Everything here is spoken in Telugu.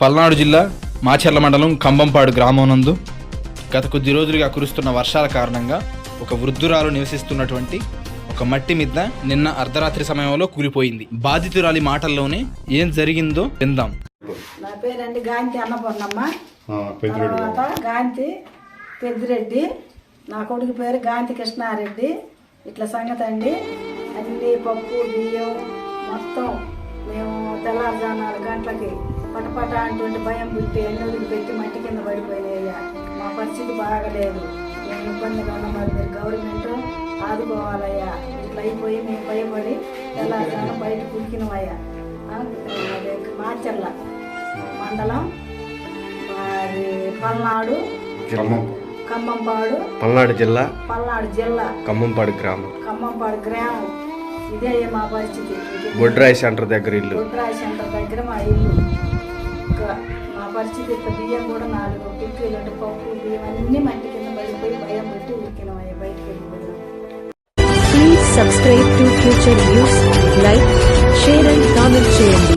పల్నాడు జిల్లా మాచర్ల మండలం కంబంపాడు గ్రామం నందు గత కొద్ది రోజులుగా కురుస్తున్న వర్షాల కారణంగా ఒక వృద్ధురాలు నివసిస్తున్నటువంటి ఒక మట్టి మీద నిన్న అర్ధరాత్రి సమయంలో కూలిపోయింది. బాధితురాలి మాటల్లోనే ఏం జరిగిందో విందాం. నా పేరండి గాంతి అన్నపూర్ణమ్మ. ఆ, పెద్దిరెడ్డి బాబు. తర్వాత గాంతి పెద్దిరెడ్డి. నా కొడుకు పేరు గాంతి కృష్ణారెడ్డి. ఇట్లా సంగతి అండి. అన్ని పప్పు బియ్యం మొత్తం మేము తెల్లారుజాము నాలుగు గంటలకి పటపట అంటుంటే భయం పుట్టి ఎన్నోదికి పెట్టి మట్టి కింద పడిపోయినాయ్యా మా పరిస్థితి బాగలేదు. మేము ఇబ్బందిగా ఉన్నాం మరి మీరు గవర్నమెంట్ ఆదుకోవాలయ్యా. ఇట్లా అయిపోయి మేము భయపడి తెల్లారుజాము బయట కురికినవయ్యా అదే మార్చర్ల మండలం మరి పల్నాడు ఖమ్మం. ఖమ్మంపాడు పల్నాడు జిల్లా పల్నాడు జిల్లా ఖమ్మంపాడు గ్రామం. ఖమ్మంపాడు గ్రామం. ఇదే మా పరిస్థితి. బొడ్రాయి సెంటర్ దగ్గర ఇల్లు. గుడ్రాయి సెంటర్ దగ్గర మా ఇల్లు. మా పరిస్థితి ఇప్పుడు బియ్యం కూడా నాలుగు టిక్కీలు అంటే పప్పు బియ్యం అన్ని మట్టి కింద పడిపోయి భయం పెట్టి ఉరికినాం అయ్యా బయటకు వెళ్ళిపోయినాం Please subscribe to Future News, like, share and comment చేయండి